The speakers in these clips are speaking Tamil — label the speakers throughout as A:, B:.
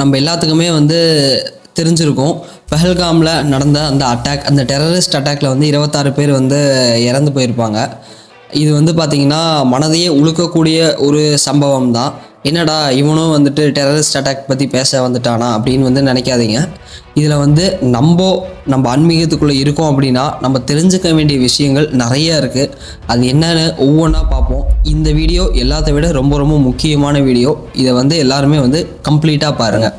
A: நம்ம எல்லாத்துக்குமே வந்து தெரிஞ்சிருக்கும். பெஹல்காமில் நடந்த அந்த அட்டாக் அந்த டெரரிஸ்ட் அட்டாக்ல வந்து இருபத்தாறு பேர் வந்து இறந்து போயிருப்பாங்க. இது வந்து பார்த்திங்கன்னா மனதையே உழுக்கக்கூடிய ஒரு சம்பவம் தான் என்னடா இவனும் வந்துட்டு டெரரிஸ்ட் அட்டாக் பற்றி பேச வந்துட்டானா அப்படின்னு வந்து நினைக்காதீங்க. இதில் வந்து நம்ம நம்ம ஆன்மீகத்துக்குள்ளே இருக்கோம் அப்படின்னா நம்ம தெரிஞ்சுக்க வேண்டிய விஷயங்கள் நிறைய இருக்குது அது என்னன்னு ஒவ்வொன்றா பார்ப்போம். இந்த வீடியோ எல்லாத்த விட ரொம்ப ரொம்ப முக்கியமான வீடியோ. இதை வந்து எல்லாருமே வந்து கம்ப்ளீட்டாக பாருங்கள்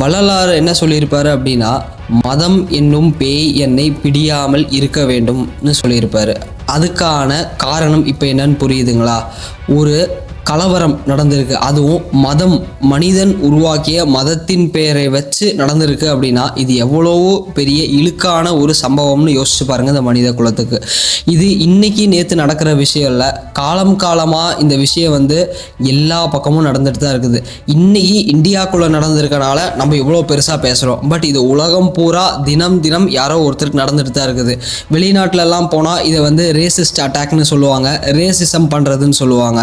A: வள்ளலார் என்ன சொல்லியிருப்பார் அப்படின்னா மதம் என்னும் பேய் என்னை பிடியாமல் இருக்க வேண்டும்னு சொல்லியிருப்பார். அதுக்கான காரணம் இப்போ என்னன்னு புரியுதுங்களா? ஒரு கலவரம் நடந்திருக்கு. அதுவும் மதம் மனிதன் உருவாக்கிய மதத்தின் பெயரை வச்சு நடந்திருக்கு அப்படின்னா இது எவ்வளவோ பெரிய இழுக்கான ஒரு சம்பவம்னு யோசிச்சு பாருங்க இந்த மனித குலத்துக்கு. இது இன்னைக்கு நேற்று நடக்கிற விஷயம் இல்லை. காலம் காலமாக இந்த விஷயம் வந்து எல்லா பக்கமும் நடந்துட்டு தான் இருக்குது. இன்னைக்கு இந்தியாக்குள்ளே நடந்திருக்கனால நம்ம இவ்வளோ பெருசாக பேசுகிறோம் பட் இது உலகம் பூரா தினம் தினம் யாரோ ஒருத்தருக்கு நடந்துட்டு தான் இருக்குது. வெளிநாட்டிலலாம் போனால் இதை வந்து ரேசிஸ்ட் அட்டாக்னு சொல்லுவாங்க. ரேசிசம் பண்ணுறதுன்னு சொல்லுவாங்க.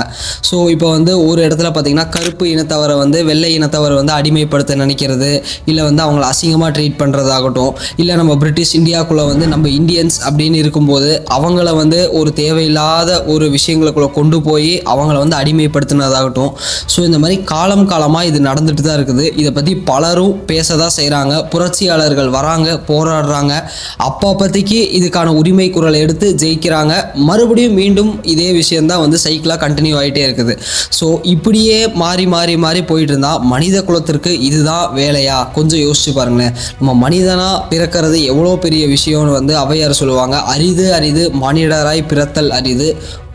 A: ஸோ இப்போ வந்து ஒரு இடத்துல பார்த்தீங்கன்னா கருப்பு இனத்தவரை வந்து வெள்ளை இனத்தவரை வந்து அடிமைப்படுத்த நினைக்கிறது இல்லை வந்து அவங்கள அசிங்கமாக ட்ரீட் பண்ணுறதாகட்டும் இல்லை நம்ம பிரிட்டிஷ் இந்தியாக்குள்ளே வந்து நம்ம இந்தியன்ஸ் அப்படின்னு இருக்கும்போது அவங்கள வந்து ஒரு தேவையில்லாத ஒரு விஷயங்களுக்குள்ளே கொண்டு போய் அவங்கள வந்து அடிமைப்படுத்தினதாகட்டும். ஸோ இந்த மாதிரி காலம் காலமாக இது நடந்துட்டு தான் இருக்குது. இதை பற்றி பலரும் பேச தான் செய்கிறாங்க புரட்சியாளர்கள் வராங்க போராடுறாங்க. அப்போ பற்றிக்கு இதுக்கான உரிமை குரல் எடுத்து ஜெயிக்கிறாங்க. மறுபடியும் மீண்டும் இதே விஷயம்தான் வந்து சைக்கிளாக கண்டினியூ ஆகிட்டே இருக்குது. ஸோ இப்படியே மாறி மாறி மாறி போயிட்டு இருந்தால் மனித குலத்திற்கு இதுதான் வேலையா? கொஞ்சம் யோசிச்சு பாருங்களேன். நம்ம மனிதனாக பிறக்கிறது எவ்வளோ பெரிய விஷயம்னு வந்து அவையார் சொல்லுவாங்க. அரிது அரிது மனிதராய் பிறத்தல் அரிது.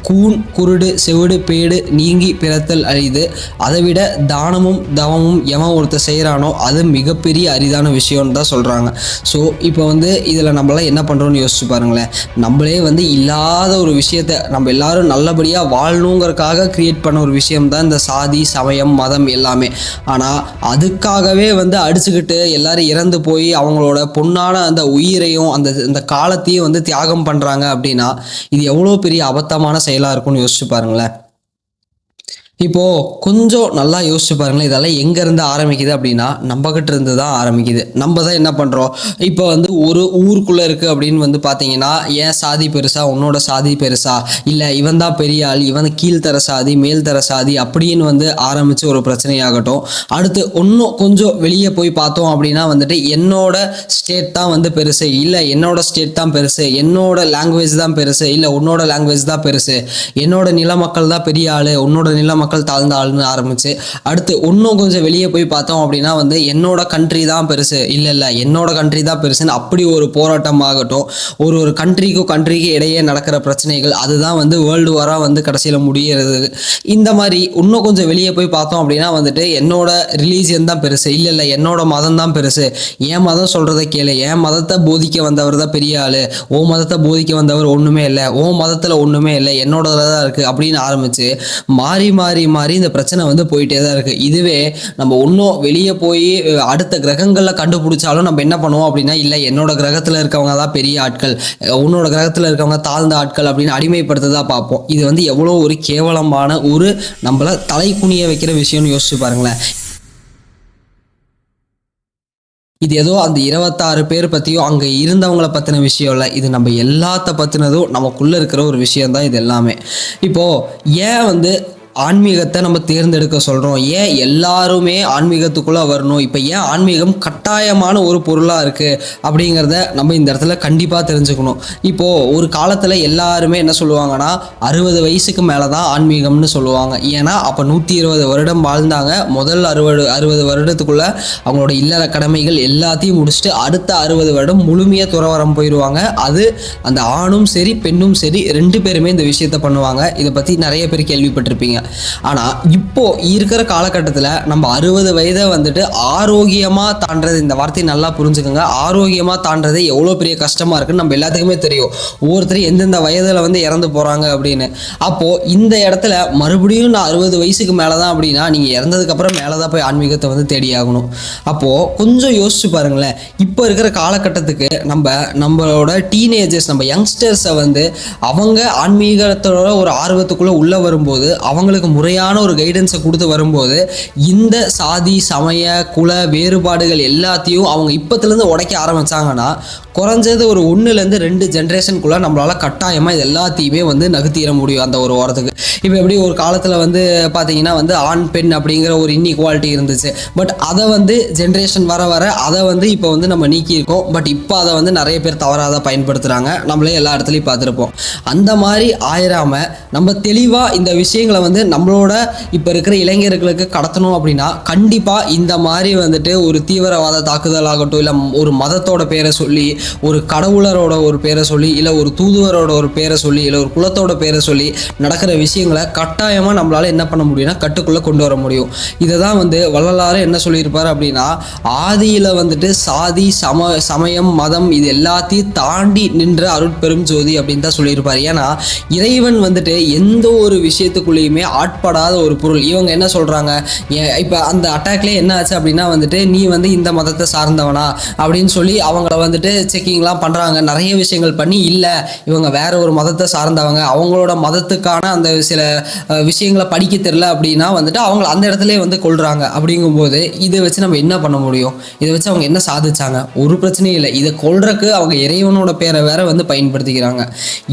A: கூன் குருடு செவிடு பேடு நீங்கி பிறத்தல் அரிது. அதை விட தானமும் தவமும் எவன் ஒருத்தர் செய்கிறானோ அது மிகப்பெரிய அரிதான விஷயம்னு தான் சொல்கிறாங்க ஸோ இப்போ வந்து இதில் நம்மளாம் என்ன பண்ணுறோம்னு யோசிச்சு பாருங்களேன். நம்மளே வந்து இல்லாத ஒரு விஷயத்த நம்ம எல்லாரும் நல்லபடியாக வாழணுங்கிறதுக்காக கிரியேட் பண்ண ஒரு விஷயம் தான் இந்த சாதி சமயம் மதம் எல்லாமே. ஆனால் அதுக்காகவே வந்து அடிச்சுக்கிட்டு எல்லாரும் இறந்து போய் அவங்களோட பொன்னான அந்த உயிரையும் அந்த அந்த காலத்தையும் வந்து தியாகம் பண்ணுறாங்க அப்படின்னா இது எவ்வளோ பெரிய அபத்தமான செயலாக இருக்கும்னு யோசிச்சு பாருங்களேன். இப்போ கொஞ்சம் நல்லா யோசிச்சு பாருங்களேன் இதெல்லாம் எங்கேருந்து ஆரம்பிக்குது அப்படின்னா நம்ம இருந்து தான் ஆரம்பிக்குது. நம்ம தான் என்ன பண்ணுறோம் இப்போ வந்து ஒரு ஊருக்குள்ளே இருக்குது அப்படின்னு வந்து பார்த்தீங்கன்னா ஏன் சாதி பெருசா? உன்னோட சாதி பெருசா? இல்லை இவன் தான் பெரிய ஆள் இவன் கீழ்த்தர சாதி மேல்தர சாதி அப்படின்னு வந்து ஆரம்பித்து ஒரு பிரச்சனையாகட்டும். அடுத்து இன்னும் கொஞ்சம் வெளியே போய் பார்த்தோம் அப்படின்னா வந்துட்டு என்னோட ஸ்டேட் தான் வந்து பெருசு. இல்லை என்னோட ஸ்டேட் தான் பெருசு. என்னோட லாங்குவேஜ் தான் பெருசு. இல்லை உன்னோட லாங்குவேஜ் தான் பெருசு. என்னோட நில மக்கள் தான் பெரிய ஆள். உன்னோட நில மக்கள் தாழ்ந்து ஆளுன்னு ஆரம்பிச்சு அடுத்து இன்னும் கொஞ்சம் வெளியே போய் பார்த்தோம் அப்படின்னா வந்து என்னோட கண்ட்ரி தான் பெருசு. இல்லை இல்லை என்னோட கண்ட்ரி தான் பெருசுன்னு அப்படி ஒரு போராட்டம் ஆகட்டும் ஒரு ஒரு கண்ட்ரிக்கும் கண்ட்ரிக்கு இடையே நடக்கிற பிரச்சனைகள் அதுதான் வந்து வேர்ல்டு வாராக வந்து கடைசியில் முடியறது. இந்த மாதிரி இன்னும் கொஞ்சம் வெளியே போய் பார்த்தோம் அப்படின்னா வந்துட்டு என்னோட ரிலீஜியன் தான் பெருசு. இல்லை இல்லை என்னோட மதம் தான் பெருசு. என் மதம் சொல்கிறத கேளு. என் மதத்தை போதிக்க வந்தவர் தான் பெரிய ஆள். ஓ மதத்தை போதிக்க வந்தவர் ஒன்றுமே இல்லை. ஓ மதத்தில் ஒன்றுமே இல்லை. என்னோடதுல தான் இருக்குது அப்படின்னு ஆரம்பித்து மாறி மாறி மாறி இந்த பிரச்சனை வந்து போயிட்டே தான் இருக்குது இதுவே நம்ம இன்னும் வெளியே போய் அடுத்த கிரகங்களில் கண்டுபிடிச்சாலும் நம்ம என்ன பண்ணுவோம் அப்படின்னா இல்லை என்னோட கிரகத்தில் இருக்கவங்க தான் பெரிய ஆட்கள் உன்னோட கிரகத்தில் இருக்கவங்க தாழ்ந்த ஆட்கள் அப்படின்னு அடிமைப்படுத்ததான் பார்ப்போம். இது வந்து எவ்வளோ ஒரு கேவலமான ஒரு நம்மள தலை குனிய வைக்கிற விஷயம்னு யோசிச்சு பாருங்களேன். இது ஏதோ அந்த இருபத்தாறு பேர் பற்றியும் அங்கே இருந்தவங்கள பற்றின விஷயம் இல்லை. இது நம்ம எல்லாத்த பற்றினதும் நமக்குள்ளே இருக்கிற ஒரு விஷயம் தான் இது எல்லாமே. இப்போது ஏன் வந்து ஆன்மீகத்தை நம்ம தேர்ந்தெடுக்க சொல்கிறோம் ஏன் எல்லாருமே ஆன்மீகத்துக்குள்ளே வரணும்? இப்போ ஏன் ஆன்மீகம் கட்டாயமான ஒரு பொருளாக இருக்குது அப்படிங்கிறத நம்ம இந்த இடத்துல கண்டிப்பாக தெரிஞ்சுக்கணும். இப்போது ஒரு காலத்தில் எல்லாருமே என்ன சொல்லுவாங்கன்னா அறுபது வயசுக்கு மேலே தான் ஆன்மீகம்னு சொல்லுவாங்க. ஏன்னா அப்போ நூற்றி இருபது வருடம் வாழ்ந்தாங்க. முதல் அறுபது அறுபது வருடத்துக்குள்ளே அவங்களோட இல்லற கடமைகள் எல்லாத்தையும் முடிச்சுட்டு அடுத்த அறுபது வருடம் முழுமையாக துறவரம் போயிடுவாங்க அது அந்த ஆணும் சரி பெண்ணும் சரி ரெண்டு பேருமே இந்த விஷயத்த பண்ணுவாங்க. இதை பற்றி நிறைய பேர் கேள்விப்பட்டிருப்பீங்க. ஆனால் இப்போ இருக்கிற காலகட்டத்தில் நம்ம அறுபது வயதை வந்துட்டு ஆரோக்கியமாக தாண்டது இந்த வார்த்தையை நல்லா புரிஞ்சுக்கோங்க. ஆரோக்கியமாக தாண்டது எவ்வளோ பெரிய கஷ்டமாக இருக்குன்னு நம்ம எல்லாத்துக்குமே தெரியும். ஒவ்வொருத்தரும் எந்தெந்த வயதில் வந்து இறந்து போகிறாங்க அப்படின்னு. அப்போது இந்த இடத்துல மறுபடியும் நான் அறுபது வயசுக்கு மேலே தான் அப்படின்னா நீங்கள் இறந்ததுக்கப்புறம் மேலே தான் போய் ஆன்மீகத்தை வந்து தேடி ஆகணும். அப்போது கொஞ்சம் யோசிச்சு பாருங்களேன். இப்போ இருக்கிற காலகட்டத்துக்கு நம்ம நம்மளோட டீனேஜர்ஸ் நம்ம யங்ஸ்டர்ஸை வந்து அவங்க ஆன்மீகத்தோட ஒரு ஆர்வத்துக்குள்ளே உள்ளே வரும்போது அவங்கள அவங்களுக்கு முறையான ஒரு கைடன்ஸை கொடுத்து வரும்போது இந்த சாதி சமய குல வேறுபாடுகள் எல்லாத்தையும் அவங்க இப்போத்துலேருந்து உடைக்க ஆரம்பிச்சாங்கன்னா குறைஞ்சது ஒரு ஒன்றுலேருந்து ரெண்டு ஜென்ரேஷனுக்குள்ளே நம்மளால் கட்டாயமாக இது எல்லாத்தையுமே வந்து நகர்த்திட முடியும் அந்த ஒரு ஓரத்துக்கு இப்போ எப்படி ஒரு காலத்தில் வந்து பார்த்தீங்கன்னா வந்து ஆண் பெண் அப்படிங்கிற ஒரு இன்இக்வாலிட்டி இருந்துச்சு. பட் அதை வந்து ஜென்ரேஷன் வர வர அதை வந்து இப்போ வந்து நம்ம நீக்கியிருக்கோம். பட் இப்போ அதை வந்து நிறைய பேர் தவறாக தான் பயன்படுத்துகிறாங்க நம்மளே எல்லா இடத்துலையும் பார்த்துருப்போம். அந்த மாதிரி ஆயிராம நம்ம தெளிவாக இந்த விஷயங்களை வந்து நம்மளோட இப்போ இருக்கிற இளைஞர்களுக்கு கடத்தணும் அப்படின்னா கண்டிப்பாக இந்த மாதிரி வந்துட்டு ஒரு தீவிரவாத தாக்குதல் ஆகட்டும் இல்லை ஒரு மதத்தோட பேரை சொல்லி ஒரு கடவுளரோட ஒரு பேரை சொல்லி இல்லை ஒரு தூதுவரோட ஒரு பேரை சொல்லி இல்லை ஒரு குலத்தோட பேரை சொல்லி நடக்கிற விஷயங்களை கட்டாயமாக நம்மளால் என்ன பண்ண முடியும்னா கட்டுக்குள்ளே கொண்டு வர முடியும். இதை தான் வந்து வள்ளலாறு என்ன சொல்லியிருப்பார் அப்படின்னா ஆதியில் வந்துட்டு சாதி சம சமயம் மதம் இது எல்லாத்தையும் தாண்டி நின்ற அருட்பெரும் ஜோதி அப்படின்னு தான் சொல்லியிருப்பார். ஏன்னா இறைவன் வந்துட்டு எந்த ஒரு விஷயத்துக்குள்ளேயுமே ஆட்படாத ஒரு பொருள். இவங்க என்ன சொல்கிறாங்க இப்போ அந்த அட்டாக்லேயே என்ன ஆச்சு அப்படின்னா வந்துட்டு நீ வந்து இந்த மதத்தை சார்ந்தவனா அப்படின்னு சொல்லி அவங்கள வந்துட்டு செக்கிங்லாம் பண்ணுறாங்க நிறைய விஷயங்கள் பண்ணி இல்லை இவங்க வேற ஒரு மதத்தை சார்ந்தவங்க. அவங்களோட மதத்துக்கான அந்த சில விஷயங்களை படிக்க தெரில அப்படின்னா வந்துட்டு அவங்கள அந்த இடத்துல வந்து கொள்கிறாங்க அப்படிங்கும்போது இதை வச்சு நம்ம என்ன பண்ண முடியும்? இதை வச்சு அவங்க என்ன சாதிச்சாங்க? ஒரு பிரச்சனையும் இல்லை. இதை கொள்றதுக்கு அவங்க இறைவனோட பேரை வேற வந்து பயன்படுத்திக்கிறாங்க.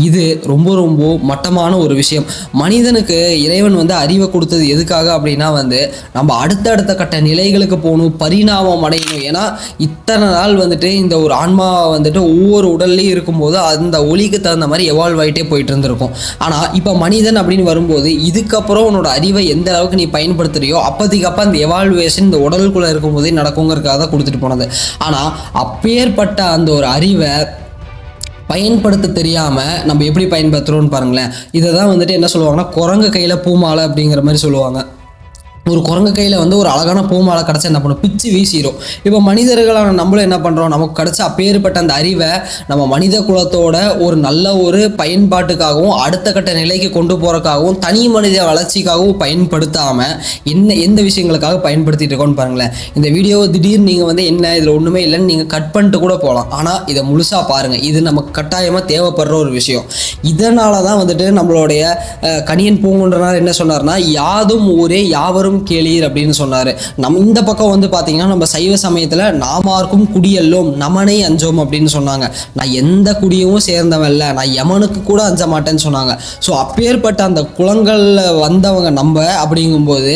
A: இது ரொம்ப ரொம்ப மட்டமான ஒரு விஷயம். மனிதனுக்கு இறைவன் வந்து அறிவை கொடுத்தது எதுக்காக அப்படின்னா வந்து நம்ம அடுத்தடுத்த கட்ட நிலைகளுக்கு போகணும் பரிணாமம் அடையணும். ஏன்னா இத்தனை நாள் வந்துட்டு இந்த ஒரு ஆன்மா வந்துட்டு ஒவ்வொரு உடல்லையும் இருக்கும்போது அந்த ஒளிக்கு தகுந்த மாதிரி எவால்வ் ஆகிட்டே போயிட்டு இருந்திருக்கும். ஆனால் இப்போ மனிதன் அப்படின்னு வரும்போது இதுக்கப்புறம் உன்னோட அறிவை எந்த அளவுக்கு நீ பயன்படுத்துறியோ அப்போதைக்கு அப்போ அந்த எவால்வேஷன் இந்த உடலுக்குள்ளே இருக்கும்போதே நடக்குங்கிறதுக்காக தான் கொடுத்துட்டு போனது. ஆனால் அப்பேற்பட்ட அந்த ஒரு அறிவை பயன்படுத்த தெரியாமல் நம்ம எப்படி பயன்படுத்துகிறோம்னு பாருங்களேன். இதை தான் வந்துட்டு என்ன சொல்லுவாங்கன்னா குரங்கு கையில் பூமாலை அப்படிங்கிற மாதிரி சொல்லுவாங்க. ஒரு குரங்கு கையில் வந்து ஒரு அழகான பூமாலை கிடச்சா என்ன பண்ணும்? பிச்சு வீசிடும் இப்போ மனிதர்களான நம்மளும் என்ன பண்ணுறோம் நமக்கு கிடச்ச அப்பேற்பட்ட அந்த அறிவை நம்ம மனித குலத்தோட ஒரு நல்ல ஒரு பயன்பாட்டுக்காகவும் அடுத்த கட்ட நிலைக்கு கொண்டு போகிறக்காகவும் தனி மனித வளர்ச்சிக்காகவும் பயன்படுத்தாமல் என்ன எந்த விஷயங்களுக்காக பயன்படுத்திட்டு இருக்கோம்னு பாருங்களேன். இந்த வீடியோவை திடீர்னு நீங்கள் வந்து என்ன இதில் ஒன்றுமே இல்லைன்னு நீங்கள் கட் பண்ணிட்டு கூட போகலாம் ஆனால் இதை முழுசாக பாருங்கள் இது நமக்கு கட்டாயமாக தேவைப்படுற ஒரு விஷயம். இதனால தான் வந்துட்டு நம்மளுடைய கணியன் பூங்குன்றனார் என்ன சொன்னார்னா யாதும் ஊரே யாவரும் கேளீர் அப்படின்னு சொன்னார். நம்ம இந்த பக்கம் வந்து பார்த்தீங்கன்னா நம்ம சைவ சமயத்தில் நாமார்க்கும் குடியல்லோம் நமனை அஞ்சோம் அப்படின்னு சொன்னாங்க. நான் எந்த குடியும் சேர்ந்தவன் இல்லை நான் யமனுக்கு கூட அஞ்ச மாட்டேன்னு சொன்னாங்க. ஸோ அப்பேற்பட்ட அந்த குளங்களில் வந்தவங்க நம்ம அப்படிங்கும்போது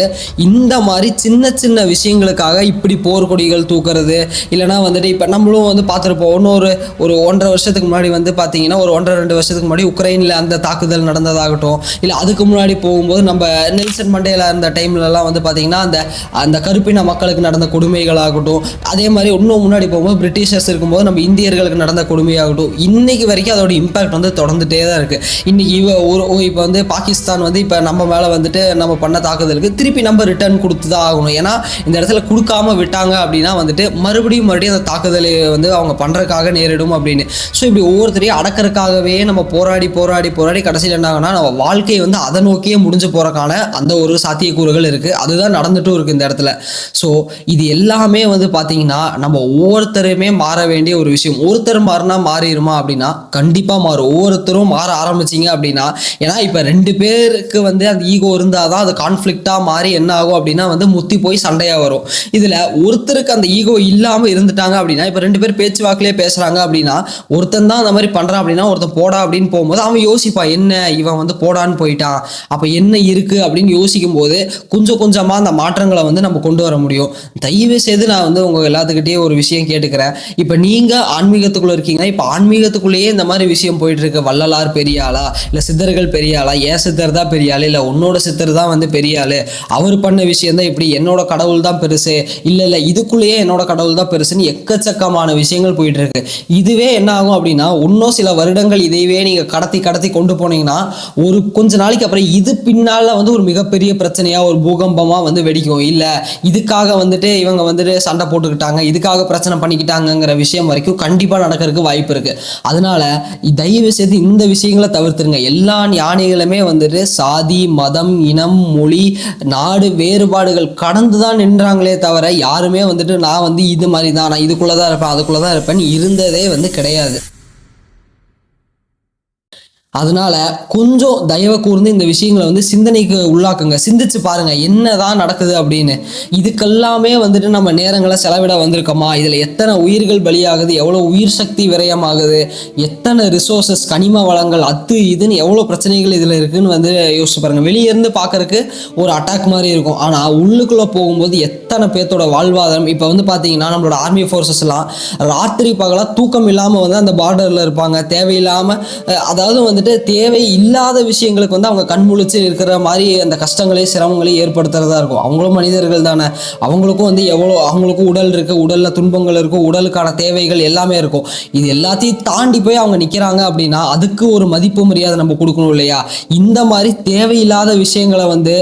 A: இந்த மாதிரி சின்ன சின்ன விஷயங்களுக்காக இப்படி போர்க்கொடிகள் தூக்குறது இல்லைனா வந்துட்டு இப்போ நம்மளும் வந்து பார்த்துருப்போம் இன்னொரு ஒரு ஒன்றரை வருஷத்துக்கு முன்னாடி வந்து பார்த்தீங்கன்னா ஒரு ஒன்றரை ரெண்டு வருஷத்துக்கு முன்னாடி உக்ரைனில் அந்த தாக்குதல் நடந்ததாகட்டும் இல்லை அதுக்கு முன்னாடி போகும்போது நம்ம நெல்சன் மண்டேல இருந்த டைம்லலாம் வந்து பார்த்தீங்கன்னா அந்த அந்த கருப்பின மக்களுக்கு நடந்த கொடுமைகளாகட்டும் அதே மாதிரி இன்னும் முன்னாடி போகும்போது பிரிட்டிஷர்ஸ் இருக்கும்போது நம்ம இந்தியர்களுக்கு நடந்த கொடுமையாகட்டும் இன்னைக்கு வரைக்கும் அதோட இம்பாக்ட் வந்து தொடர்ந்துட்டே தான் இருக்குது இன்னைக்கு இவ ஒரு இப்போ வந்து பாகிஸ்தான் வந்து இப்போ நம்ம மேலே வந்துட்டு நம்ம பண்ண தாக்குதலுக்கு திருப்பி நம்ம ரிட்டர்ன் கொடுத்து தான் ஆகணும். ஏன்னா இந்த இடத்துல கொடுக்காம விட்டாங்க அப்படின்னா வந்துட்டு மறுபடியும் மறுபடியும் அந்த தாக்குதலை வந்து அவங்க பண்ணுறதுக்காக நேரிடும் அப்படின்னு. ஸோ இப்படி ஒவ்வொருத்தரையும் அடக்கிறதுக்காகவே நம்ம போராடி போராடி போராடி கடைசியில் என்ன ஆகுனா நம்ம வாழ்க்கை வந்து அதை நோக்கியே முடிஞ்சு போகிறக்கான அந்த ஒரு சாத்தியக்கூறுகள் இருக்குது அதுதான் நடந்துட்டும் இருக்குது இந்த இடத்துல. ஸோ இது எல்லாமே வந்து பார்த்தீங்கன்னா நம்ம ஒவ்வொருத்தருமே மாற வேண்டிய ஒரு விஷயம். ஒருத்தர் மாறினா மாறிடுமா அப்படின்னா கண்டிப்பாக மாறும். ஒவ்வொருத்தரும் மாற ஆரம்பிச்சிங்க அப்படின்னா ஏன்னா இப்போ ரெண்டு பேருக்கு வந்து அந்த ஈகோ இருந்தால் தான் அது கான்ஃப்ளிக்டாக மாறி என்ன ஆகும் அப்படின்னா வந்து முத்தி போய் சண்டையாக வரும். இதில் ஒருத்தருக்கு அந்த ஈகோ இல்லாமல் இருந்துட்டாங்க அப்படின்னா இப்போ ரெண்டு பேர் பேச்சுவாக்கிலே பேசுகிறாங்க அப்படின்னா ஒருத்தன் தான் அந்த மாதிரி பண்ணுறான் அப்படின்னா ஒருத்தன் போடா அப்படின்னு போகும்போது அவன் யோசிப்பான் என்ன இவன் வந்து போடான்னு போயிட்டான். அப்போ என்ன இருக்குது அப்படின்னு யோசிக்கும் போது கொஞ்சம் கொஞ்சமாக அந்த மாற்றங்களை வந்து நம்ம கொண்டு வர முடியும். தயவு செய்து நான் வந்து உங்கள் எல்லாத்துக்கிட்டே ஒரு விஷயம் கேட்டுக்கிறேன். இப்போ நீங்கள் ஆன்மீகத்துக்குள்ளே இருக்கீங்க இப்போ ஆன்மீகத்துக்குள்ளேயே இந்த மாதிரி விஷயம் போயிட்டுருக்கு. வள்ளலார் பெரிய ஆளா? இல்லை சித்தர்கள் பெரிய ஆளா? ஏன் சித்தர் தான் பெரிய இல்லை உன்னோட சித்தர் தான் வந்து பெரிய அவர் பண்ண விஷயம் தான் இப்படி என்னோட கடவுள் தான் பெருசு. இல்லை இல்லை இதுக்குள்ளேயே என்னோட கடவுள் தான் பெருசுன்னு எக்கச்சக்கமான விஷயங்கள் போயிட்டு இருக்கு இதுவே என்ன ஆகும் அப்படின்னா இன்னும் சில வருடங்கள் இதையவே நீங்கள் கடத்தி கடத்தி கொண்டு போனீங்கன்னா ஒரு கொஞ்ச நாளைக்கு அப்புறம் இது பின்னால் வந்து ஒரு மிகப்பெரிய பிரச்சனையாக ஒரு பூகம்பமாக வந்து வெடிக்கும். இல்லை இதுக்காக வந்துட்டு இவங்க வந்துட்டு சண்டை போட்டுக்கிட்டாங்க இதுக்காக பிரச்சனை பண்ணிக்கிட்டாங்கங்கிற விஷயம் வரைக்கும் கண்டிப்பாக நடக்கிறதுக்கு வாய்ப்பு இருக்குது அதனால தயவு செய்து இந்த விஷயங்களை தவிர்த்துருங்க. எல்லா ஞானிகளுமே வந்துட்டு சாதி மதம் இனம் மொழி நாடு வேறுபாடுகள் கடந்து தான் நின்றாங்களே தவிர யாருமே வந்துட்டு நான் வந்து இது மாதிரி தான் நான் இதுக்குள்ளே தான் இருப்பேன் அதுக்குள்ளே தான் இருப்பேன்னு இருந்ததே வந்து கிடையாது. அதனால கொஞ்சம் தயவு கூர்ந்து இந்த விஷயங்களை வந்து சிந்தனைக்கு உள்ளாக்குங்க. சிந்திச்சு பாருங்க என்னதான் நடக்குது அப்படின்னு. இதுக்கெல்லாமே வந்துட்டு நம்ம நேரங்களை செலவிட வந்திருக்கோமா? இதில் எத்தனை உயிர்கள் பலியாகுது? எவ்வளோ உயிர் சக்தி விரயமாகுது? எத்தனை ரிசோர்சஸ் கனிம வளங்கள் அத்து இதுன்னு எவ்வளோ பிரச்சனைகள் இதில் இருக்குன்னு வந்து யோசிச்சு பாருங்க. வெளியே இருந்து ஒரு அட்டாக் மாதிரி இருக்கும். ஆனால் உள்ளுக்குள்ளே போகும்போது எத்தனை பேர்த்தோட வாழ்வாதாரம்? இப்போ வந்து பார்த்தீங்கன்னா நம்மளோட ஆர்மி ஃபோர்ஸஸ்லாம் ராத்திரி பகலாக தூக்கம் இல்லாமல் வந்து அந்த பார்டரில் இருப்பாங்க. தேவையில்லாமல் அதாவது வந்துட்டு தேவை இல்லாத விஷயங்களுக்கு வந்து அவங்க கண் முழிச்சு இருக்கிற மாதிரி அந்த கஷ்டங்களையும் சிரமங்களையும் ஏற்படுத்துறதா இருக்கும். அவங்களும் மனிதர்கள் தானே. அவங்களுக்கும் வந்து எவ்வளோ அவங்களுக்கும் உடல் இருக்குது உடலில் துன்பங்கள் இருக்கும் உடலுக்கான தேவைகள் எல்லாமே இருக்கும். இது எல்லாத்தையும் தாண்டி போய் அவங்க நிற்கிறாங்க அப்படின்னா அதுக்கு ஒரு மதிப்பு மரியாதை நம்ம கொடுக்கணும் இல்லையா? இந்த மாதிரி தேவையில்லாத விஷயங்களை வந்து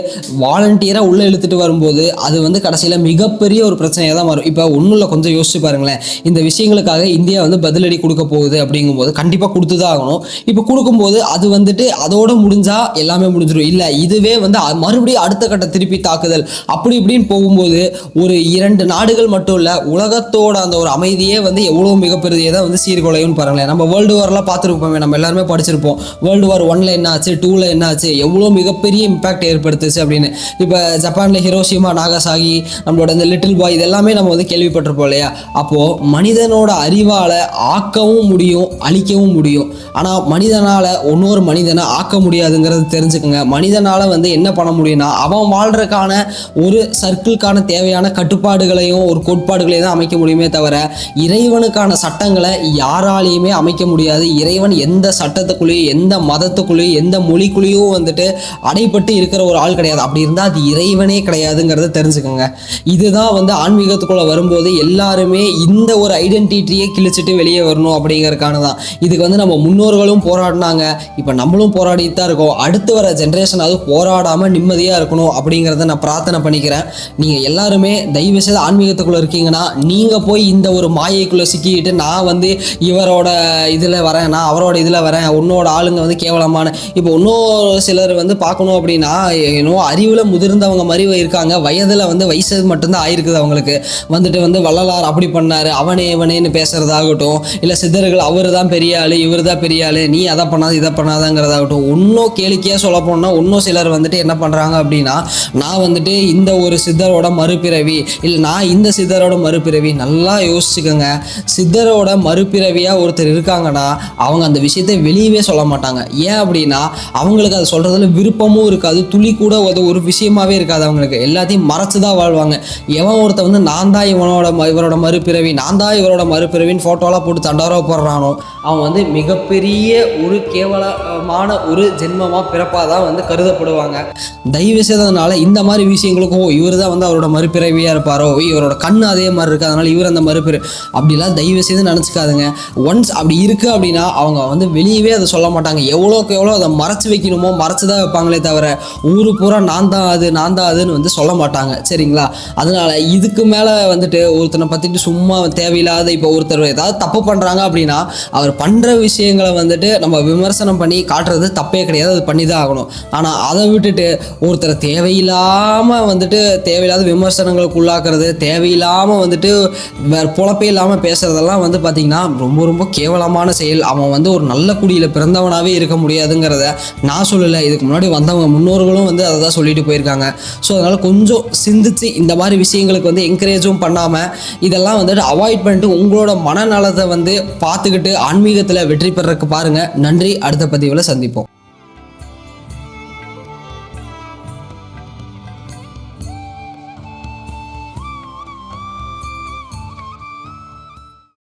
A: வாலண்டியராக உள்ளே இழுத்துட்டு வரும்போது அது வந்து கடைசியில் மிகப்பெரிய ஒரு பிரச்சனையாக தான் வரும் இப்போ ஒன்றும் இல்லை கொஞ்சம் யோசிச்சு பாருங்களேன். இந்த விஷயங்களுக்காக இந்தியா வந்து பதிலடி கொடுக்க போகுது அப்படிங்கும்போது கண்டிப்பாக கொடுத்து தான் ஆகணும். இப்போ கொடுக்கும்போது அது வந்துட்டு அதோட முடிஞ்சா எல்லாமே முடிஞ்சிடும் இல்லை இதுவே வந்து மறுபடியும் அடுத்த கட்ட திருப்பி தாக்குதல். அப்படி இப்படின்னு போகும்போது ஒரு இரண்டு நாடுகள் மட்டும் இல்லை உலகத்தோட அந்த ஒரு அமைதியே வந்து எவ்வளோ மிகப்பெரியதை வந்து சீர்குலையும் பாருங்களேன். நம்ம வேர்ல்டு வார்லாம் பார்த்துருப்போமே நம்ம எல்லாருமே படிச்சிருப்போம். வேர்ல்டு வார் ஒன்ல என்ன ஆச்சு டூவில் என்ன ஆச்சு எவ்வளோ மிகப்பெரிய இம்பாக்ட் ஏற்படுத்துச்சு அப்படின்னு. இப்போ ஜப்பானில் ஹிரோஷிமா நாகசாகி நம்மளோட இந்த லிட்டில் பாய் இதெல்லாமே நம்ம வந்து கேள்விப்பட்டிருப்போம் இல்லையா? அப்போது மனிதனோட அறிவால் ஆக்கவும் முடியும் அழிக்கவும் முடியும். ஆனால் மனிதனால் இன்னொரு மனிதனை ஆக்க முடியாதுங்கிறது தெரிஞ்சுக்கோங்க. மனிதனால் வந்து என்ன பண்ண முடியும்னா அவன் வாழ்கிறக்கான ஒரு சர்க்கிள்கான தேவையான கட்டுப்பாடுகளையும் ஒரு கோட்பாடுகளையும் தான் அமைக்க முடியுமே தவிர இறைவனுக்கான சட்டங்களை யாராலையுமே அமைக்க முடியாது. இறைவன் எந்த சட்டத்துக்குள்ளேயும் எந்த மதத்துக்குள்ளேயும் எந்த மொழிக்குள்ளேயும் வந்துட்டு அடைப்பட்டு இருக்கிற ஒரு ஆள் கிடையாது. அப்படி இருந்தால் அது இறைவனே கிடையாதுங்கிறத தெரிஞ்சுக்கோங்க. இதுதான் வந்து ஆன்மீகத்துக்குள்ளே வரும்போது எல்லாருமே இந்த ஒரு ஐடென்டிட்டியை கிழிச்சிட்டு வெளியே வரணும் அப்படிங்கிறதுக்கான தான் இதுக்கு வந்து நம்ம முன்னோர்களும் போராடினாங்க. இப்போ நம்மளும் போராடிட்டு தான் இருக்கோம். அடுத்து வர ஜென்ரேஷன் அது போராடாமல் நிம்மதியாக இருக்கணும் அப்படிங்கிறத நான் பிரார்த்தனை பண்ணிக்கிறேன். நீங்கள் எல்லாருமே தயவு செய்து ஆன்மீகத்துக்குள்ளே இருக்கீங்கன்னா நீங்கள் போய் இந்த ஒரு மாயைக்குள்ளே சிக்கிக்கிட்டு நான் வந்து இவரோட இதில் வரேன் நான் அவரோட இதில் வரேன் உன்னோட ஆளுங்க வந்து கேவலமான இப்போ இன்னொரு சிலர் வந்து பார்க்கணும் அப்படின்னா இன்னும் அறிவில் முதிர்ந்தவங்க மாதிரி இருக்காங்க. வயதில் வந்து வயசு மட்டும்தான் ஆயிருக்குது அவங்களுக்கு. வந்துட்டு வந்து வள்ளலார் அப்படி பண்ணார். அவனே இவனேன்னு பேசுறதாகட்டும். இல்லை சித்தர்கள் அவர் தான் பெரிய ஆள் இவர் தான் பெரிய ஆள். நீ அதை பண்ணாத இதை பண்ணாதாங்கிறதாகட்டும் இன்னும் கேளிக்கையாக சொல்ல போனால் இன்னும் சிலர் வந்துட்டு என்ன பண்ணுறாங்க அப்படின்னா நான் வந்துட்டு இந்த ஒரு சித்தரோட மறுபிறவி இல்லை நான் இந்த சித்தரோட மறுபிறவி நல்லா யோசிச்சுக்கோங்க. சித்தரோட மறுபிறவியாக ஒருத்தர் இருக்காங்கன்னா அவங்க அந்த விஷயத்தை வெளியவே சொல்ல மாட்டாங்க. ஏன் அப்படின்னா அவங்களுக்கு அதை சொல்கிறதுல விருப்பமும் இருக்காது துளி கூட அது ஒரு விஷயமாவே இருக்காது அவங்களுக்கு. எல்லாத்தையும் மறைச்சு தான் வாழ்வாங்க. எவன் ஒருத்தன் வந்து நான் தான் இவனோட ம- இவரோட மறுபிறவி நான் தான் இவரோட மறுபிறவின்னு ஃபோட்டோலாம் போட்டு தண்டாரோ போடுறானோ? அவன் வந்து மிகப்பெரிய ஒரு கேவலமான ஒரு ஜென்மமாக பிறப்பாக தான் வந்து கருதப்படுவாங்க. தயவு செய்ததுனால இந்த மாதிரி விஷயங்களுக்கும் இவர் தான் வந்து அவரோட மறுபிறவியாக இருப்பாரோ இவரோட கண்ணு அதே மாதிரி இருக்குது அதனால் இவர் அந்த மறுபிற அப்படிலாம் தயவு செய்து நினச்சிக்காதுங்க. ஒன்ஸ் அப்படி இருக்கு அப்படின்னா அவங்க வந்து வெளியவே அதை சொல்ல மாட்டாங்க. எவ்வளோக்கு எவ்வளோ அதை மறைச்சி வைக்கணுமோ மறைச்சு தான் வைப்பாங்களே தவிர ஊரு பூரா நான் தான் அது நான் தான் அதுன்னு வந்து சொல்ல மாட்டாங்க. சரிங்களா? அதனால இதுக்கு மேலே வந்துட்டு ஒருத்தனை பற்றிட்டு சும்மா தேவையில்லாத இப்போ ஒருத்தர் ஏதாவது தப்பு பண்ணுறாங்க அப்படின்னா அவர் பண்ணுற விஷயங்களை வந்துட்டு நம்ம விமர்சனம் பண்ணி காட்டுறது தப்பே கிடையாது அது பண்ணி தான் ஆகணும். ஆனால் அதை விட்டுட்டு ஒருத்தரை தேவையில்லாமல் வந்துட்டு தேவையில்லாத விமர்சனங்களுக்கு உள்ளாக்குறது தேவையில்லாமல் வந்துட்டு வேறு பொழப்பே இல்லாமல் பேசுகிறதெல்லாம் வந்து பார்த்திங்கன்னா ரொம்ப ரொம்ப கேவலமான செயல். அவன் வந்து ஒரு நல்ல குடியில் பிறந்தவனாகவே இருக்க முடியாதுங்கிறத நான் சொல்லலை. இதுக்கு முன்னாடி வந்தவங்க முன்னோர்களும் வந்து அதை தான் சொல்லிட்டு போயிருக்காங்க. ஸோ அதனால் கொஞ்சம் சிந்திச்சு இந்த மாதிரி விஷயங்களுக்கு வந்து என்கரேஜும் பண்ணாமல் இதெல்லாம் வந்துட்டு அவாய்ட் பண்ணிட்டு உங்களோட மனநலத்தை வந்து பார்த்துக்கிட்டு ஆன்மீகத்தில் வெற்றி பெறக்கு பாருங்கள் நன்றி அடுத்த பதிவில் சந்திப்போம்.